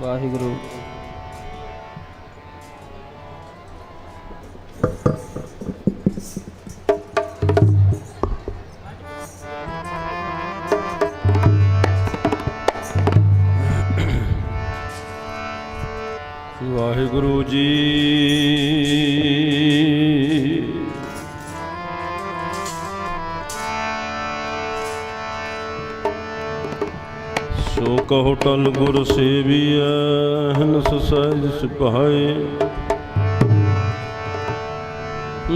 ਵਾਹਿਗੁਰੂ। ਸੋ ਗੁਰ ਸੇਵੀਐ ਹਨਸ ਸਹਿਜ ਸਿਪਾਹੀ।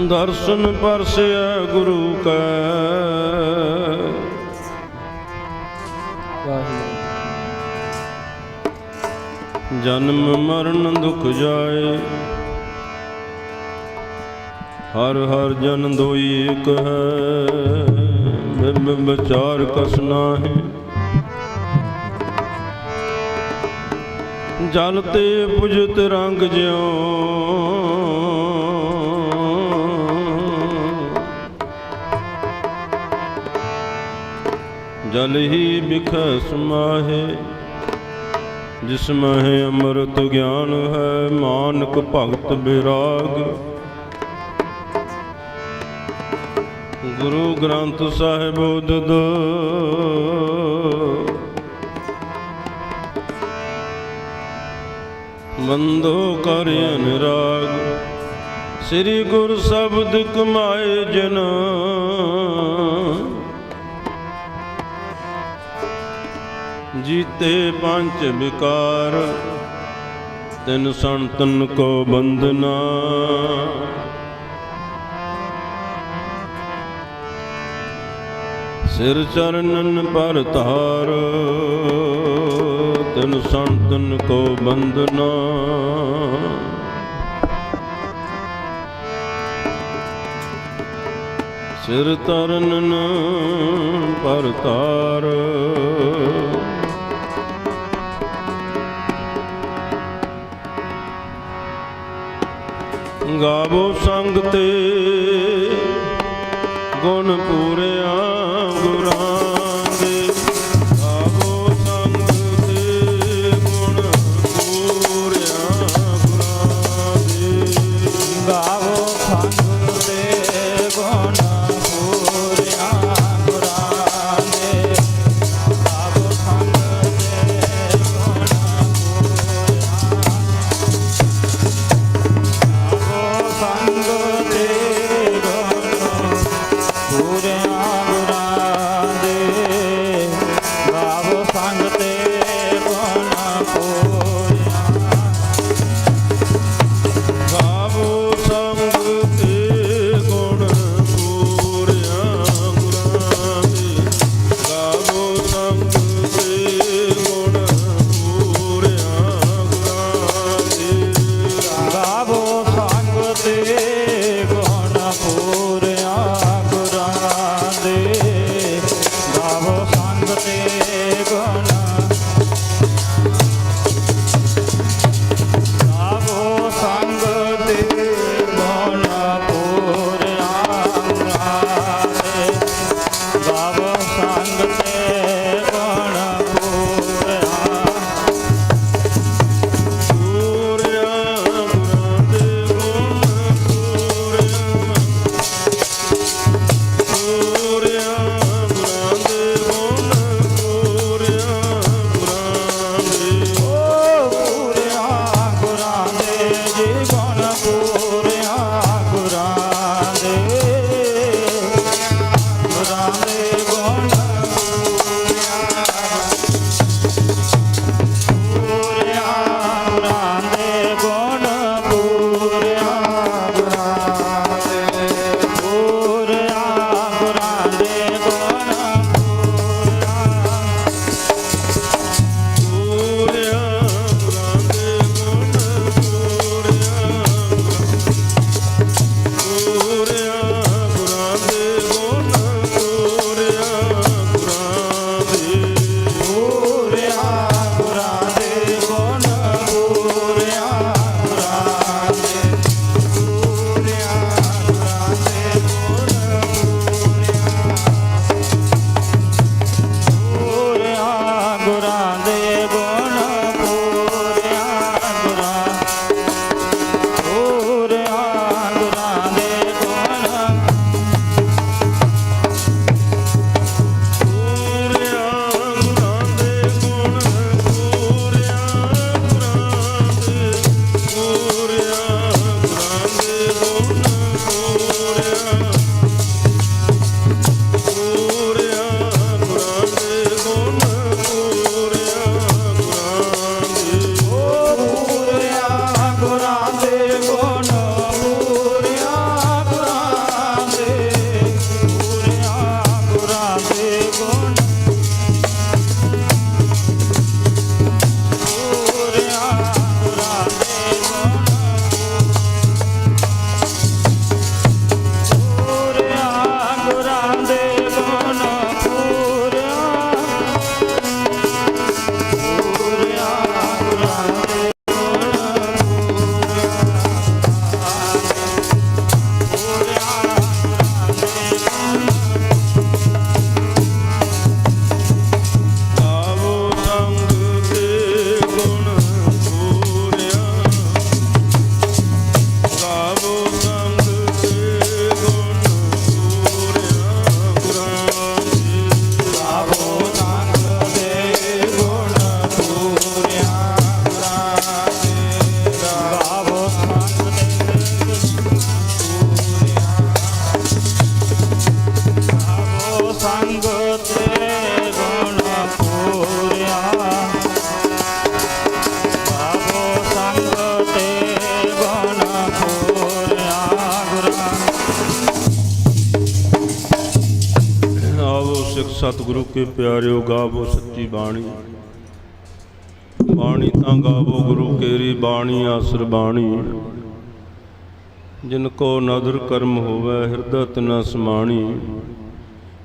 ਦਰਸ਼ਨ ਪਰਸਿਆ ਗੁਰੂ ਕੈ। ਜਨਮ ਮਰਨ ਦੁਖ ਜਾਏ। ਹਰ ਹਰ ਜਨ ਦੋਈ ਏਕ ਹੈ, ਬਿਬ ਵਿਚਾਰ ਕਸ ਨਾਹੀ। ਜਲ ਤੇ ਪੁਜਤ ਰੰਗ ਜਿਉ। ਜਲ ਹੀ ਬਿਖੈ ਸਮਾਹੇ ਜਿਸ ਮਹਿ ਅੰਮ੍ਰਿਤ ਗਿਆਨ ਹੈ, ਮਾਨਕ ਭਗਤ ਬਿਰਾਗ। ਗੁਰੂ ਗ੍ਰੰਥ ਸਾਹਿਬ ਉਦਦ ਬੰਦੋ ਕਰ ਅਨਰਾਗ। ਸ੍ਰੀ ਗੁਰ ਸ਼ਬਦ ਕਮਾਏ ਜਨ। ਜੀਤੇ ਪੰਜ ਵਿਕਾਰ, ਤਿਨ ਸੰਤਨ ਕੋ ਬੰਦਨਾ ਸਿਰ ਚਰਨਨ ਪਰ ਧਾਰ। ਤਿਨ ਸੰਤਨ ਕੋ ਬੰਦਨਾ ਸਿਰ ਤਰਨ ਪਰ ਧਾਰ। ਗਾਵੋ ਸੰਗ ਤੇ ਗੁਣ ਪੂਰੇ আমার ਗੁਰੂ ਕੇ ਪਿਆਰਿਓ ਗਾਵੋ ਸੱਚੀ ਬਾਣੀ। ਬਾਣੀ ਤਾਂ ਗਾਵੋ ਗੁਰੂ ਕੇਰੀ ਬਾਣੀ, ਆਸਰ ਬਾਣੀ। ਜਿਨ ਕੋ ਨਦਰ ਕਰਮ ਹੋਵੇ, ਹਿਰਦੈ ਤਨ ਸਮਾਣੀ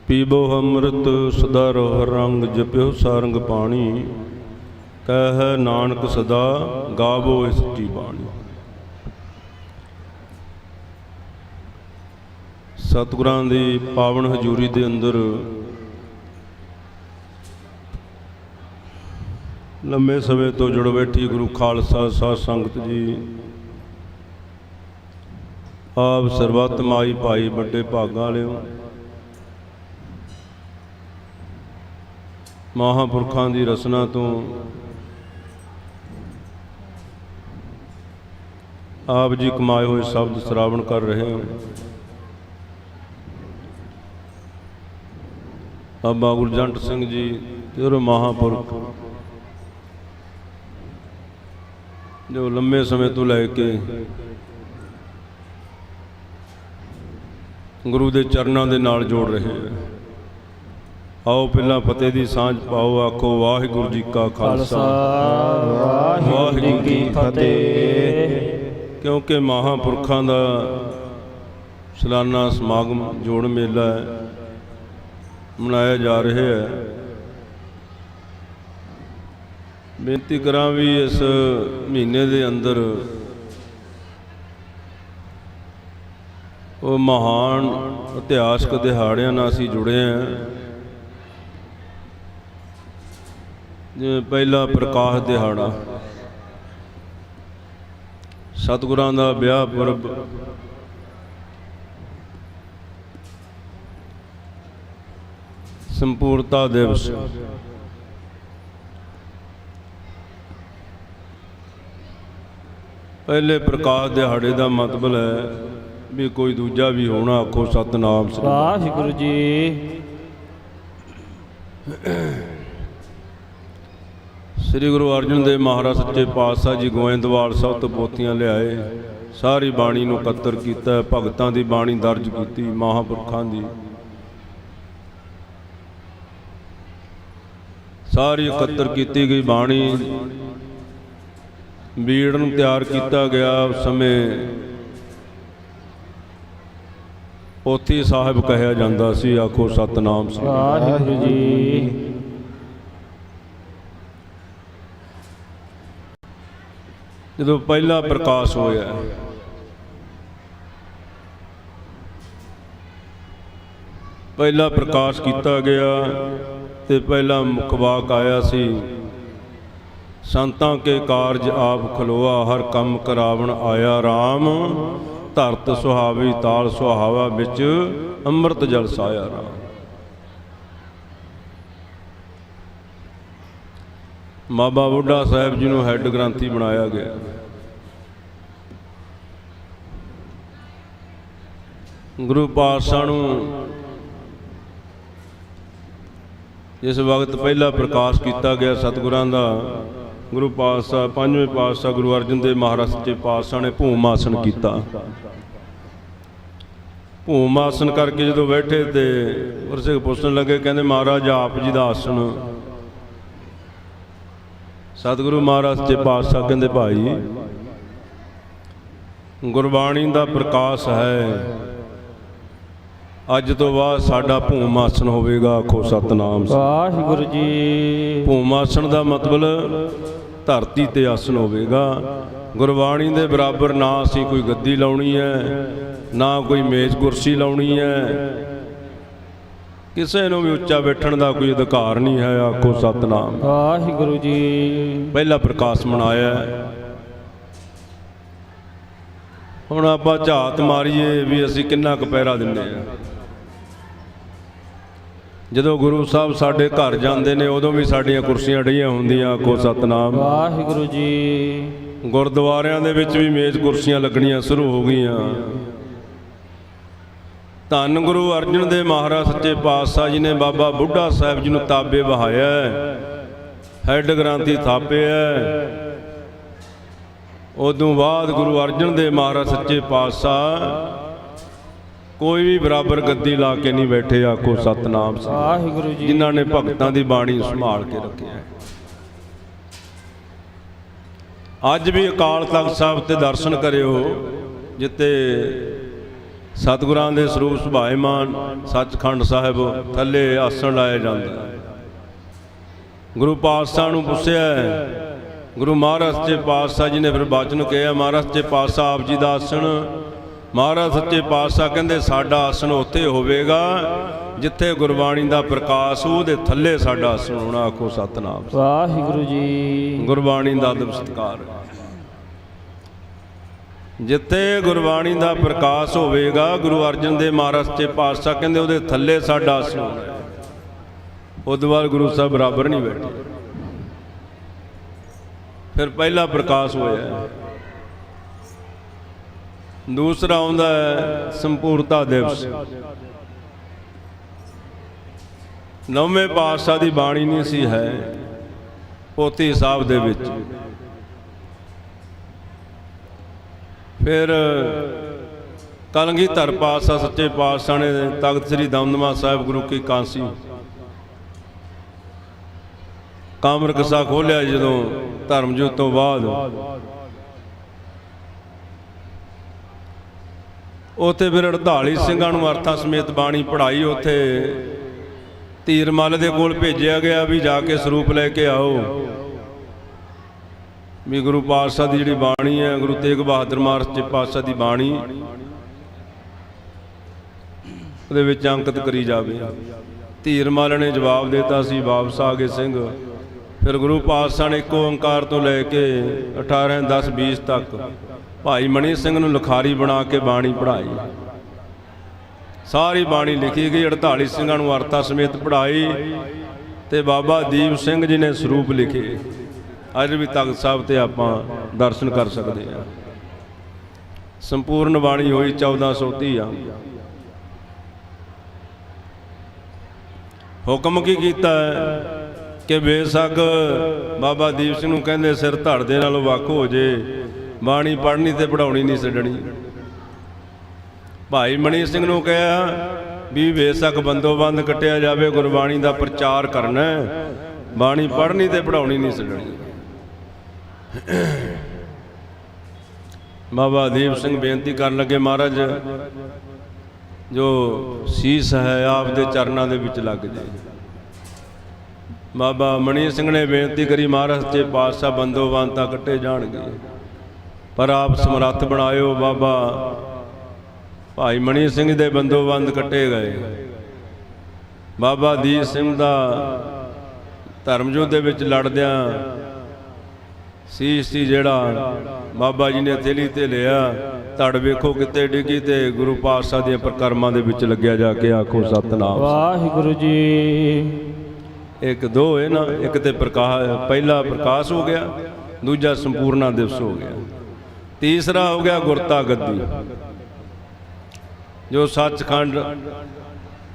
ਪੀਬੋ ਅੰਮ੍ਰਿਤ, ਸਦਾ ਰੋ ਰੰਗ, ਜਪਿਓ ਸਾਰੰਗ ਪਾਣੀ। ਕਹਿ ਨਾਨਕ ਸਦਾ ਗਾਵੋ ਇਸ ਸੱਚੀ ਬਾਣੀ। ਸਤਿਗੁਰਾਂ ਦੀ ਪਾਵਨ ਹਜ਼ੂਰੀ ਦੇ ਅੰਦਰ ਲੰਮੇ ਸਮੇਂ ਤੋਂ ਜੁੜ ਬੈਠੀ ਗੁਰੂ ਖਾਲਸਾ ਸਾਧ ਸੰਗਤ ਜੀ। ਆਪ ਸਰਬੱਤ ਮਾਈ ਭਾਈ ਵੱਡੇ ਭਾਗਾਂ ਵਾਲਿਓ। ਮਹਾਪੁਰਖਾਂ ਦੀ ਰਸਨਾ ਤੋਂ ਆਪ ਜੀ ਕਮਾਏ ਹੋਏ ਸ਼ਬਦ ਸ਼ਰਾਵਣ ਕਰ ਰਹੇ ਹਾਂ। ਬਾਬਾ ਗੁਰਜੰਟ ਸਿੰਘ ਜੀ, ਤੇ ਉਹ ਮਹਾਪੁਰਖ ਜੋ ਲੰਮੇ ਸਮੇਂ ਤੋਂ ਲੈ ਕੇ ਗੁਰੂ ਦੇ ਚਰਨਾਂ ਦੇ ਨਾਲ ਜੋੜ ਰਹੇ ਹੈ। ਆਓ ਪਹਿਲਾਂ ਫਤਿਹ ਦੀ ਸਾਂਝ ਪਾਓ, ਆਖੋ ਵਾਹਿਗੁਰੂ ਜੀ ਕਾ ਖਾਲਸਾ। ਵਾਹਿਗੁਰੂ ਜੀ ਕੀ ਫਤਿਹ। ਕਿਉਂਕਿ ਮਹਾਪੁਰਖਾਂ ਦਾ ਸਲਾਨਾ ਸਮਾਗਮ ਜੋੜ ਮੇਲਾ ਹੈ, ਮਨਾਇਆ ਜਾ ਰਿਹਾ ਹੈ। ਬੇਨਤੀ ਕਰਾਂ ਵੀ ਇਸ ਮਹੀਨੇ ਦੇ ਅੰਦਰ ਉਹ ਮਹਾਨ ਇਤਿਹਾਸਕ ਦਿਹਾੜਿਆਂ ਨਾਲ ਅਸੀਂ ਜੁੜੇ ਹਾਂ। ਜਿਵੇਂ ਪਹਿਲਾ ਪ੍ਰਕਾਸ਼ ਦਿਹਾੜਾ। ਸਤਿਗੁਰਾਂ ਦਾ ਵਿਆਹ ਪੁਰਬ। ਸੰਪੂਰਤਾ ਦਿਵਸ। ਪਹਿਲੇ ਪ੍ਰਕਾਸ਼ ਦਿਹਾੜੇ ਦਾ ਮਤਲਬ ਹੈ ਵੀ ਕੋਈ ਦੂਜਾ ਵੀ ਹੋਣਾ ਆਖੋ ਸਤਨਾਮ ਸ੍ਰੀ ਵਾਹਿਗੁਰੂ ਜੀ। ਸ੍ਰੀ ਗੁਰੂ ਅਰਜਨ ਦੇਵ ਮਹਾਰਾਜ ਸੱਚੇ ਪਾਤਸ਼ਾਹ ਜੀ ਗੋਇੰਦਵਾਲ ਸਾਹਿਬ ਤੋਂ ਪੋਥੀਆਂ ਲਿਆਏ ਸਾਰੀ ਬਾਣੀ ਨੂੰ ਇਕੱਤਰ ਕੀਤਾ ਭਗਤਾਂ ਦੀ ਬਾਣੀ ਦਰਜ ਕੀਤੀ ਮਹਾਪੁਰਖਾਂ ਦੀ। ਸਾਰੀ ਇਕੱਤਰ ਕੀਤੀ ਗਈ ਬਾਣੀ। ਬੀੜ ਨੂੰ ਤਿਆਰ ਕੀਤਾ ਗਿਆ ਉਸ ਸਮੇਂ ਪੋਥੀ ਸਾਹਿਬ ਕਹਿਆ ਜਾਂਦਾ ਸੀ ਆਖੋ ਸਤਨਾਮ ਵਾਹਿਗੁਰੂ ਜੀ। ਜਦੋਂ ਪਹਿਲਾ ਪ੍ਰਕਾਸ਼ ਹੋਇਆ ਪਹਿਲਾ ਪ੍ਰਕਾਸ਼ ਕੀਤਾ ਗਿਆ ਤੇ ਪਹਿਲਾ ਮੁਖਵਾਕ ਆਇਆ ਸੀ ਸੰਤਾਂ ਕੇ ਕਾਰਜ ਆਪ ਖਲੋਆ, ਹਰ ਕੰਮ ਕਰਾਵਣ ਆਇਆ RAM ਧਰਤ ਸੁਹਾਵੀ, ਤਾਲ ਸੁਹਾਵਾ ਵਿੱਚ ਅੰਮ੍ਰਿਤ ਜਲ ਸਾਇਆ RAM ਬਾਬਾ ਬੁੱਢਾ ਸਾਹਿਬ ਜੀ ਨੂੰ ਹੈੱਡ ਗ੍ਰੰਥੀ ਬਣਾਇਆ ਗਿਆ। ਗੁਰੂ ਪਾਤਸ਼ਾਹ ਨੂੰ ਜਿਸ ਵਕਤ ਪਹਿਲਾ ਪ੍ਰਕਾਸ਼ ਕੀਤਾ ਗਿਆ ਸਤਿਗੁਰਾਂ ਦਾ। ਗੁਰੂ ਪਾਤਸ਼ਾਹ ਪੰਜਵੇਂ ਪਾਤਸ਼ਾਹ ਗੁਰੂ ਅਰਜਨ ਦੇਵ ਮਹਾਰਾਜ ਸੱਚੇ ਪਾਤਸ਼ਾਹ ਨੇ ਭੂਮ ਆਸਣ ਕੀਤਾ। ਭੂਮ ਆਸਣ ਕਰਕੇ ਜਦੋਂ ਬੈਠੇ ਤੇ ਗੁਰਸਿੱਖ ਪੁੱਛਣ ਲੱਗੇ ਕਹਿੰਦੇ ਮਹਾਰਾਜ ਆਪ ਜੀ ਦਾ ਆਸਣ ਸਤਿਗੁਰੂ ਮਹਾਰਾਜ ਸੱਚੇ ਪਾਤਸ਼ਾਹ ਕਹਿੰਦੇ ਭਾਈ ਗੁਰਬਾਣੀ ਦਾ ਪ੍ਰਕਾਸ਼ ਹੈ। ਅੱਜ ਤੋਂ ਬਾਅਦ ਸਾਡਾ ਭੂਮ ਆਸਣ ਹੋਵੇਗਾ ਆਖੋ ਸਤਨਾਮ ਵਾਹਿਗੁਰੂ ਜੀ। ਭੂਮ ਆਸਣ ਦਾ ਮਤਲਬ ਧਰਤੀ ਤੇ ਆਸਣ ਹੋਵੇਗਾ। ਗੁਰਬਾਣੀ ਦੇ ਬਰਾਬਰ ਨਾ ਅਸੀਂ ਕੋਈ ਗੱਦੀ ਲਾਉਣੀ ਹੈ ਨਾ ਕੋਈ ਮੇਜ਼ ਕੁਰਸੀ ਲਾਉਣੀ ਹੈ। ਕਿਸੇ ਨੂੰ ਵੀ ਉੱਚਾ ਬੈਠਣ ਦਾ ਕੋਈ ਅਧਿਕਾਰ ਨਹੀਂ ਹੈ ਆਖੋ ਸਤਨਾਮ। ਵਾਹਿਗੁਰੂ ਜੀ। ਪਹਿਲਾ ਪ੍ਰਕਾਸ਼ ਮਨਾਇਆ। ਹੁਣ ਆਪਾਂ ਝਾਤ ਮਾਰੀਏ ਵੀ ਅਸੀਂ ਕਿੰਨਾ ਕੁ ਪੈਰਾ ਦਿੰਦੇ ਆ ਜਦੋਂ ਗੁਰੂ ਸਾਹਿਬ ਸਾਡੇ ਘਰ ਜਾਂਦੇ ਨੇ ਉਦੋਂ ਵੀ ਸਾਡੀਆਂ ਕੁਰਸੀਆਂ ਡਈਆਂ ਹੁੰਦੀਆਂ ਆਖੋ ਸਤਨਾਮ ਵਾਹਿਗੁਰੂ ਜੀ ਗੁਰਦੁਆਰਿਆਂ ਦੇ ਵਿੱਚ ਵੀ ਮੇਜ਼ ਕੁਰਸੀਆਂ ਲੱਗਣੀਆਂ ਸ਼ੁਰੂ ਹੋ ਗਈਆਂ ਧੰਨ ਗੁਰੂ ਅਰਜਨ ਦੇਵ ਮਹਾਰਾਜ ਸੱਚੇ ਪਾਤਸ਼ਾਹ ਜੀ ਨੇ ਬਾਬਾ ਬੁੱਢਾ ਸਾਹਿਬ ਜੀ ਨੂੰ ਤਾਬੇ ਵਹਾਇਆ ਹੈ। ਹੈੱਡ ਥਾਪਿਆ ਹੈ। ਉਦੋਂ ਬਾਅਦ ਗੁਰੂ ਅਰਜਨ ਦੇਵ ਮਹਾਰਾਜ ਸੱਚੇ ਪਾਤਸ਼ਾਹ ਕੋਈ ਵੀ ਬਰਾਬਰ ਗੱਦੀ ਲਾ ਕੇ ਨਹੀਂ ਬੈਠੇ ਆਖੋ ਸਤਨਾਮ ਵਾਹਿਗੁਰੂ ਜੀ ਜਿਨ੍ਹਾਂ ਨੇ ਭਗਤਾਂ ਦੀ ਬਾਣੀ ਸੰਭਾਲ ਕੇ ਰੱਖਿਆ ਹੈ। ਅੱਜ ਵੀ ਅਕਾਲ ਤਖਤ ਸਾਹਿਬ ਤੇ ਦਰਸ਼ਨ ਕਰਿਓ ਜਿੱਤੇ ਸਤਿਗੁਰਾਂ ਦੇ ਸਰੂਪ ਸੁਭਾਏਮਾਨ ਸੱਚਖੰਡ ਸਾਹਿਬ ਥੱਲੇ ਆਸਣ ਲਾਇਆ ਜਾਂਦਾ ਹੈ। ਗੁਰੂ ਪਾਤਸ਼ਾਹ ਨੂੰ ਪੁੱਛਿਆ ਗੁਰੂ ਮਹਾਰਾਜ ਸੱਚੇ ਪਾਤਸ਼ਾਹ ਜੀ ਨੇ ਫਿਰ ਬਚਨ ਕਿਹਾ ਮਹਾਰਾਜ ਸੱਚੇ ਪਾਤਸ਼ਾਹ ਆਪ ਜੀ ਦਾ ਆਸਣ ਮਹਾਰਾਜ ਸੱਚੇ ਪਾਤਸ਼ਾਹ ਕਹਿੰਦੇ ਸਾਡਾ ਆਸਣ ਉੱਥੇ ਹੋਵੇਗਾ ਜਿੱਥੇ ਗੁਰਬਾਣੀ ਦਾ ਪ੍ਰਕਾਸ਼ ਉਹਦੇ ਥੱਲੇ ਸਾਡਾ ਆਸਣ ਹੋਣਾ ਆਖੋ ਸਤਨਾਮ ਵਾਹਿਗੁਰੂ ਜੀ। ਗੁਰਬਾਣੀ ਦਾ ਅਦਬ ਸਤਕਾਰ। ਜਿੱਥੇ ਗੁਰਬਾਣੀ ਦਾ ਪ੍ਰਕਾਸ਼ ਹੋਵੇਗਾ ਗੁਰੂ ਅਰਜਨ ਦੇਵ ਮਹਾਰਾਜ ਸੱਚੇ ਪਾਤਸ਼ਾਹ ਕਹਿੰਦੇ ਉਹਦੇ ਥੱਲੇ ਸਾਡਾ ਆਸਣ ਹੋਣਾ। ਉਦੋਂ ਬਾਅਦ ਗੁਰੂ ਸਾਹਿਬ ਬਰਾਬਰ ਨਹੀਂ ਬੈਠੇ। ਫਿਰ ਪਹਿਲਾ ਪ੍ਰਕਾਸ਼ ਹੋਇਆ ਦੂਸਰਾ ਆਉਂਦਾ ਹੈ ਸੰਪੂਰਤਾ ਦਿਵਸ। ਨੌਵੇਂ ਪਾਤਸ਼ਾਹ ਦੀ ਬਾਣੀ ਨਹੀਂ ਸੀ ਹੈ ਪੋਤੀ ਸਾਹਿਬ ਦੇ ਵਿੱਚ। ਫਿਰ ਕਲਗੀਧਰ ਪਾਤਸ਼ਾਹ, ਸੱਚੇ ਪਾਤਸ਼ਾਹ ਨੇ ਤਖਤ ਸ੍ਰੀ ਦਮਦਮਾ ਸਾਹਿਬ ਗੁਰੂ ਕੀ ਕਾਂਸੀ ਕਾਮਰ ਕਸਾ ਖੋਲਿਆ ਜਦੋਂ ਧਰਮ ਜੋਤ ਤੋਂ ਬਾਅਦ ਉੱਥੇ ਫਿਰ 48 ਸਿੰਘਾਂ ਨੂੰ ਅਰਥਾਂ ਸਮੇਤ ਬਾਣੀ ਪੜ੍ਹਾਈ ਉੱਥੇ। ਧੀਰਮਲ ਦੇ ਕੋਲ ਭੇਜਿਆ ਗਿਆ ਵੀ ਜਾ ਕੇ ਸਰੂਪ ਲੈ ਕੇ ਆਓ। ਵੀ ਗੁਰੂ ਪਾਤਸ਼ਾਹ ਦੀ ਜਿਹੜੀ ਬਾਣੀ ਹੈ, ਗੁਰੂ ਤੇਗ ਬਹਾਦਰ ਮਹਾਰਾਜ ਜੀ ਪਾਤਸ਼ਾਹ ਦੀ ਬਾਣੀ, ਉਹਦੇ ਵਿੱਚ ਅੰਕਿਤ ਕਰੀ ਜਾਵੇ। ਧੀਰਮਲ ਨੇ ਜਵਾਬ ਦਿੱਤਾ ਸੀ, ਵਾਪਸ ਆ ਗਏ ਸਿੰਘ। ਫਿਰ ਗੁਰੂ ਪਾਤਸ਼ਾਹ ਨੇ ਇੱਕ ਓੰਕਾਰ ਤੋਂ ਲੈ ਕੇ 18 10 20 ਤੱਕ ਭਾਈ ਮਣੀ ਸਿੰਘ ਨੂੰ ਲਿਖਾਰੀ ਬਣਾ ਕੇ ਬਾਣੀ ਪੜ੍ਹਾਈ। ਸਾਰੀ ਬਾਣੀ ਲਿਖੀ ਗਈ 48 ਸਿੰਘਾਂ ਨੂੰ ਅਰਥਾ ਸਮੇਤ ਪੜ੍ਹਾਈ ਤੇ ਬਾਬਾ ਦੀਪ ਸਿੰਘ ਜੀ ਨੇ ਸਰੂਪ ਲਿਖੇ। ਅੱਜ ਵੀ ਤਖਤ ਸਾਹਿਬ ਤੇ ਆਪਾਂ ਦਰਸ਼ਨ ਕਰ ਸਕਦੇ ਹਾਂ। ਸੰਪੂਰਨ ਬਾਣੀ ਹੋਈ 1430 ਆ। ਹੁਕਮ ਕੀ ਕੀਤਾ ਕਿ ਬੇਸ਼ੱਕ ਬਾਬਾ ਦੀਪ ਸਿੰਘ ਨੂੰ ਕਹਿੰਦੇ ਸਿਰ ਧੜ ਦੇ ਨਾਲੋਂ ਵੱਖ ਹੋ ਜੇ। ਬਾਣੀ ਪੜ੍ਹਨੀ ਤੇ ਪੜਾਉਣੀ ਨਹੀਂ ਛੱਡਣੀ। ਭਾਈ ਮਣੀ ਸਿੰਘ ਨੂੰ ਕਿਹਾ, ਵੀ ਬੇਸ਼ੱਕ ਬੰਦੋਬੰਦ ਕੱਟਿਆ ਜਾਵੇ, ਗੁਰਬਾਣੀ ਦਾ ਪ੍ਰਚਾਰ ਕਰਨਾ ਬਾਣੀ ਪੜ੍ਹਨੀ ਤੇ ਪੜਾਉਣੀ ਨਹੀਂ ਛੱਡਣੀ। ਬਾਬਾ ਦੀਪ ਸਿੰਘ ਬੇਨਤੀ ਕਰਨ ਲੱਗੇ ਮਹਾਰਾਜ, ਜੋ ਸੀਸ ਹੈ ਆਪ ਦੇ ਚਰਨਾਂ ਦੇ ਵਿੱਚ ਲੱਗ ਜਾਏ। ਬਾਬਾ ਮਣੀ ਸਿੰਘ ਨੇ ਬੇਨਤੀ ਕਰੀ ਮਹਾਰਾਜ ਤੇ ਪਾਤਸ਼ਾਹ ਬੰਦੋਬੰਦਾਂ ਕੱਟੇ ਜਾਣਗੇ। ਪਰ ਆਪ ਸਮਰੱਥ ਬਣਾਇਓ ਬਾਬਾ। ਭਾਈ ਮਣੀ ਸਿੰਘ ਦੇ ਬੰਦੋਬੰਦ ਕੱਟੇ ਗਏ। ਬਾਬਾ ਦੀਪ ਸਿੰਘ ਦਾ ਧਰਮਯੁੱਧ ਦੇ ਵਿੱਚ ਲੜਦਿਆਂ ਸੀਸ ਸੀ ਜਿਹੜਾ ਬਾਬਾ ਜੀ ਨੇ ਥੇਲੀ ਤੇ ਲਿਆ। ਧੜ ਵੇਖੋ ਕਿਤੇ ਡਿੱਗੀ ਤੇ ਗੁਰੂ ਪਾਤਸ਼ਾਹ ਦੇ ਪ੍ਰਕਰਮਾਂ ਦੇ ਵਿੱਚ ਲੱਗਿਆ ਜਾ ਕੇ ਆਖੋ ਸਤਨਾਮ। ਵਾਹਿਗੁਰੂ ਜੀ। ਇੱਕ ਦੋ ਹੈ ਨਾ ਇੱਕ ਤੇ ਪ੍ਰਕਾਸ਼ ਪਹਿਲਾ ਪ੍ਰਕਾਸ਼ ਹੋ ਗਿਆ ਦੂਜਾ ਸੰਪੂਰਨਾ ਦਿਵਸ ਹੋ ਗਿਆ। ਤੀਸਰਾ ਹੋ ਗਿਆ ਗੁਰਤਾ ਗੱਦੀ ਜੋ ਸੱਚਖੰਡ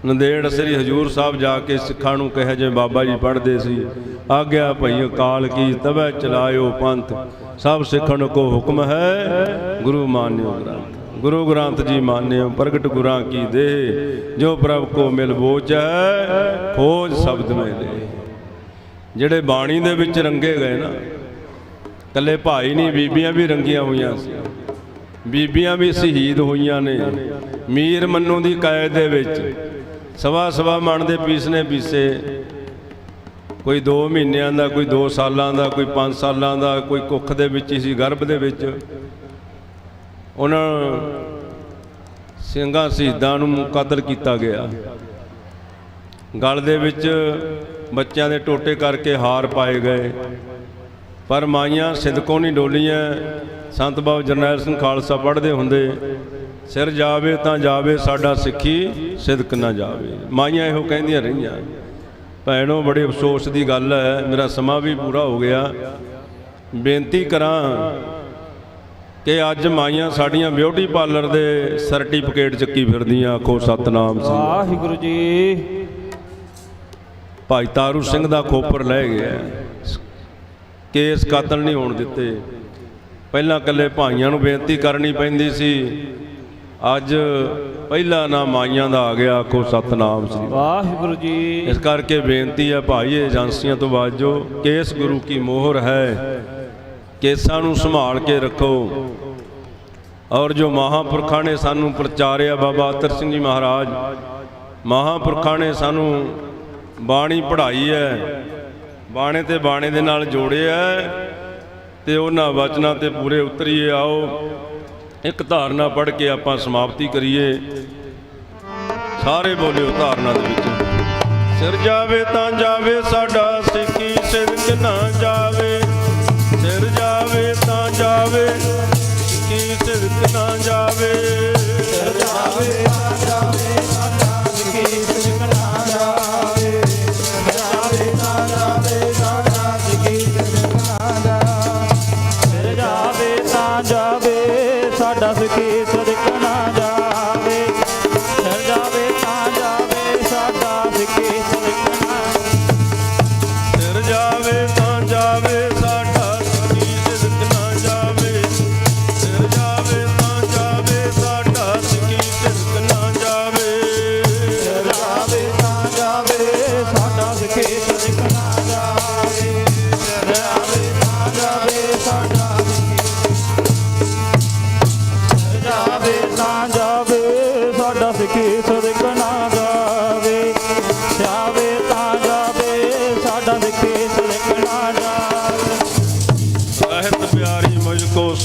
ਨੰਦੇੜ ਸ੍ਰੀ ਹਜੂਰ ਸਾਹਿਬ ਜਾ ਕੇ ਸਿੱਖਾਂ ਨੂੰ ਕਹੇ ਜੇ ਬਾਬਾ ਜੀ ਪੜ੍ਹਦੇ ਸੀ, ਆਗਿਆ ਭਈ ਅਕਾਲ ਕੀ ਤਵੈ ਚਲਾਇਓ ਪੰਥ, ਸਭ ਸਿੱਖਣ ਕੋ ਹੁਕਮ ਹੈ, ਗੁਰੂ ਮਾਨਿਓ ਗ੍ਰੰਥ। ਗੁਰੂ ਗ੍ਰੰਥ ਜੀ ਮਾਨਿਓ, ਪ੍ਰਗਟ ਗੁਰਾਂ ਕੀ ਦੇਹ ਜੋ ਪ੍ਰਭ ਕੋ ਮਿਲ ਹੈ ਖੋਜ ਸ਼ਬਦ ਮੇਲੇ ਜਿਹੜੇ ਬਾਣੀ ਦੇ ਵਿੱਚ ਰੰਗੇ ਗਏ ਨਾ ਕੱਲੇ ਭਾਈ ਨਹੀਂ, ਬੀਬੀਆਂ ਵੀ ਰੰਗੀਆਂ ਹੋਈਆਂ ਸੀ। ਬੀਬੀਆਂ ਵੀ ਸ਼ਹੀਦ ਹੋਈਆਂ ਨੇ। ਮੀਰ ਮੰਨੂ ਦੀ ਕਾਇਦ ਦੇ ਵਿੱਚ ਸਵਾ ਸਵਾ ਮਣ ਦੇ ਪੀਸ ਨੇ ਪੀਸੇ। ਕੋਈ 2 ਮਹੀਨਿਆਂ ਦਾ, ਕੋਈ 2 ਸਾਲਾਂ ਦਾ, ਕੋਈ 5 ਸਾਲਾਂ ਦਾ, ਕੋਈ ਕੁੱਖ ਦੇ ਵਿੱਚ ਹੀ ਸੀ, ਗਰਭ ਦੇ ਵਿੱਚ। ਉਹਨਾਂ ਸਿੰਘਾਂ ਸ਼ਹੀਦਾਂ ਨੂੰ ਕਤਲ ਕੀਤਾ ਗਿਆ। ਗਲ ਦੇ ਵਿੱਚ ਬੱਚਿਆਂ ਦੇ ਟੋਟੇ ਕਰਕੇ ਹਾਰ ਪਾਏ ਗਏ। ਪਰ ਮਾਈਆਂ ਸਿਦਕੋਂ ਨਹੀਂ ਡੋਲੀਆਂ। ਸੰਤ ਬਾਬਾ ਜਰਨੈਲ ਸਿੰਘ ਖਾਲਸਾ ਪੜ੍ਹਦੇ ਹੁੰਦੇ ਸਿਰ ਜਾਵੇ ਤਾਂ ਜਾਵੇ ਸਾਡਾ ਸਿੱਖੀ ਸਿਦਕ ਨਾ ਜਾਵੇ। ਮਾਈਆਂ ਇਹੋ ਕਹਿੰਦੀਆਂ ਰਹੀਆਂ। ਭੈਣੋ ਬੜੇ ਅਫਸੋਸ ਦੀ ਗੱਲ ਹੈ ਮੇਰਾ ਸਮਾਂ ਵੀ ਪੂਰਾ ਹੋ ਗਿਆ। ਬੇਨਤੀ ਕਰਾਂ ਕਿ ਅੱਜ ਮਾਈਆਂ ਸਾਡੀਆਂ ਬਿਊਟੀ ਪਾਰਲਰ ਦੇ ਸਰਟੀਫਿਕੇਟ ਚੱਕੀ ਫਿਰਦੀਆਂ ਆਖੋ ਸਤਨਾਮ ਸਿੰਘ। ਵਾਹਿਗੁਰੂ ਜੀ। ਭਾਈ ਤਾਰੂ ਸਿੰਘ ਦਾ ਖੋਪਰ ਲੈ ਗਿਆ। ਕੇਸ ਕਤਲ ਨਹੀਂ ਹੋਣ ਦਿੱਤੇ। ਪਹਿਲਾਂ ਇਕੱਲੇ ਭਾਈਆਂ ਨੂੰ ਬੇਨਤੀ ਕਰਨੀ ਪੈਂਦੀ ਸੀ। ਅੱਜ ਪਹਿਲਾ ਨਾਮ ਮਾਈਆਂ ਦਾ ਆ ਗਿਆ ਆਖੋ ਸਤਨਾਮ ਸ੍ਰੀ ਵਾਹਿਗੁਰੂ ਜੀ। ਇਸ ਕਰਕੇ ਬੇਨਤੀ ਹੈ ਭਾਈ ਏਜੰਸੀਆਂ ਤੋਂ ਬਾਜੋ ਕੇਸ ਗੁਰੂ ਕੀ ਮੋਹਰ ਹੈ। ਕੇਸਾਂ ਨੂੰ ਸੰਭਾਲ ਕੇ ਰੱਖੋ। ਔਰ ਜੋ ਮਹਾਪੁਰਖਾਂ ਨੇ ਸਾਨੂੰ ਪ੍ਰਚਾਰਿਆ ਬਾਬਾ ਅਤਰ ਸਿੰਘ ਜੀ ਮਹਾਰਾਜ ਮਹਾਪੁਰਖਾਂ ਨੇ ਸਾਨੂੰ ਬਾਣੀ ਪੜ੍ਹਾਈ ਹੈ। ਬਾਣੇ ਤੇ ਬਾਣੇ ਦੇ ਨਾਲ ਜੋੜਿਆ ਹੈ ਤੇ ਉਹਨਾਂ ਵਚਨਾਂ ਤੇ ਪੂਰੇ ਉਤਰੀਏ, ਆਓ। ਇੱਕ ਧਾਰਨਾ ਪੜ੍ਹ ਕੇ ਆਪਾਂ ਸਮਾਪਤੀ ਕਰੀਏ। ਸਾਰੇ ਬੋਲਿਓ ਧਾਰਨਾ ਦੇ ਵਿੱਚ। ਸਿਰ ਜਾਵੇ ਤਾਂ ਜਾਵੇ ਸਾਡਾ ਸਿੱਖੀ ਸਿਰਕ ਨਾ ਜਾਵੇ। ਸਿਰ ਜਾਵੇ ਤਾਂ ਜਾਵੇ, ਸਿੱਖੀ ਸਿਰਕ ਨਾ ਜਾਵੇ। ਸਿਰ ਜਾਵੇ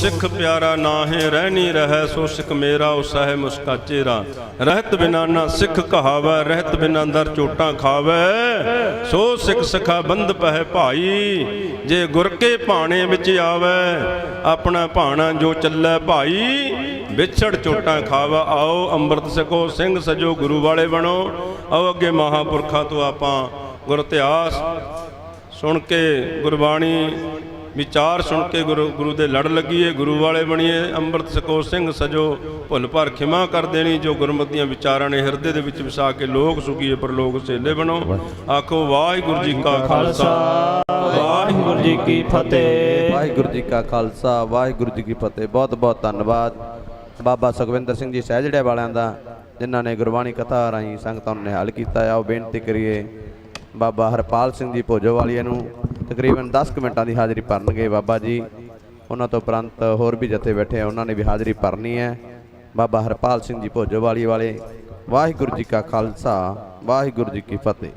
ਸਿੱਖ ਪਿਆਰਾ ਨਾਹੇ, ਰਹਿਣੀ ਰਹੈ ਸੋ ਸਿੱਖ ਮੇਰਾ ਉਸਹਿ ਮੁਸਕਾਚੇ ਰਾ ਰਹਿਤ ਬਿਨਾ ਨਾ ਸਿੱਖ ਕਹਾਵੈ, ਰਹਿਤ ਬਿਨਾ ਦਰ ਚੋਟਾਂ ਖਾਵੈ। ਸੋ ਸਿੱਖ ਸਖਾ ਬੰਧ ਪਹਿ ਭਾਈ, ਜੇ ਗੁਰ ਕੇ ਭਾਣੇ ਵਿੱਚ ਆਵੈ, ਆਪਣਾ ਭਾਣਾ ਜੋ ਚੱਲੈ ਭਾਈ, ਵਿਛੜ ਚੋਟਾਂ ਖਾਵਾ। ਆਓ ਅੰਮ੍ਰਿਤ ਸਕੋ ਸਿੰਘ ਸਜੋ, ਗੁਰੂ ਵਾਲੇ ਬਣੋ। ਆਓ ਅੱਗੇ ਮਹਾਪੁਰਖਾਂ ਤੋਂ ਆਪਾਂ ਗੁਰ ਇਤਿਹਾਸ ਸੁਣ ਕੇ ਗੁਰਬਾਣੀ ਵਿਚਾਰ ਸੁਣ ਕੇ ਗੁਰੂ ਗੁਰੂ ਦੇ ਲੜ ਲੱਗੀਏ ਗੁਰੂ ਵਾਲੇ ਬਣੀਏ ਅੰਮ੍ਰਿਤ ਸਕੋ ਸਿੰਘ ਸਜੋ ਭੁੱਲ ਭਰ ਖਿਮਾ ਕਰ ਦੇਣੀ ਜੋ ਗੁਰਮਤਿ ਦੀਆਂ ਵਿਚਾਰਾਂ ਨੇ ਹਿਰਦੇ ਦੇ ਵਿੱਚ ਵਸਾ ਕੇ ਲੋਕ ਸੁਖੀਏ ਪਰਲੋਕ ਸੇਲੇ ਬਣੋ। ਆਖੋ ਵਾਹਿਗੁਰੂ ਜੀ ਕਾ ਖਾਲਸਾ। ਵਾਹਿਗੁਰੂ ਜੀ ਕੀ ਫਤਿਹ। ਵਾਹਿਗੁਰੂ ਜੀ ਕਾ ਖਾਲਸਾ ਵਾਹਿਗੁਰੂ ਜੀ ਕੀ ਫਤਿਹ। ਬਹੁਤ ਬਹੁਤ ਧੰਨਵਾਦ। ਬਾਬਾ ਸੁਖਵਿੰਦਰ ਸਿੰਘ ਜੀ ਸਹਿਜੜੇ ਵਾਲਿਆਂ ਦਾ ਜਿਨ੍ਹਾਂ ਨੇ ਗੁਰਬਾਣੀ ਕਥਾ ਰਾਹੀਂ ਸੰਗਤਾਂ ਨੂੰ ਨਿਹਾਲ ਕੀਤਾ ਆ। ਉਹ ਬੇਨਤੀ ਕਰੀਏ ਬਾਬਾ ਹਰਪਾਲ ਸਿੰਘ ਜੀ ਭੋਜੋ ਵਾਲੀਏ ਨੂੰ ਤਕਰੀਬਨ 10 ਕੁ ਮਿੰਟਾਂ ਦੀ ਹਾਜ਼ਰੀ ਭਰਨਗੇ ਬਾਬਾ ਜੀ। ਉਹਨਾਂ ਤੋਂ ਉਪਰੰਤ ਹੋਰ ਵੀ ਜਥੇ ਬੈਠੇ ਆ, ਉਹਨਾਂ ਨੇ ਵੀ ਹਾਜ਼ਰੀ ਭਰਨੀ ਹੈ। ਬਾਬਾ ਹਰਪਾਲ ਸਿੰਘ ਜੀ ਭੋਜੋ ਵਾਲੀ ਵਾਲੇ, ਵਾਹਿਗੁਰੂ ਜੀ ਕਾ ਖਾਲਸਾ, ਵਾਹਿਗੁਰੂ ਜੀ ਕੀ ਫਤਿਹ।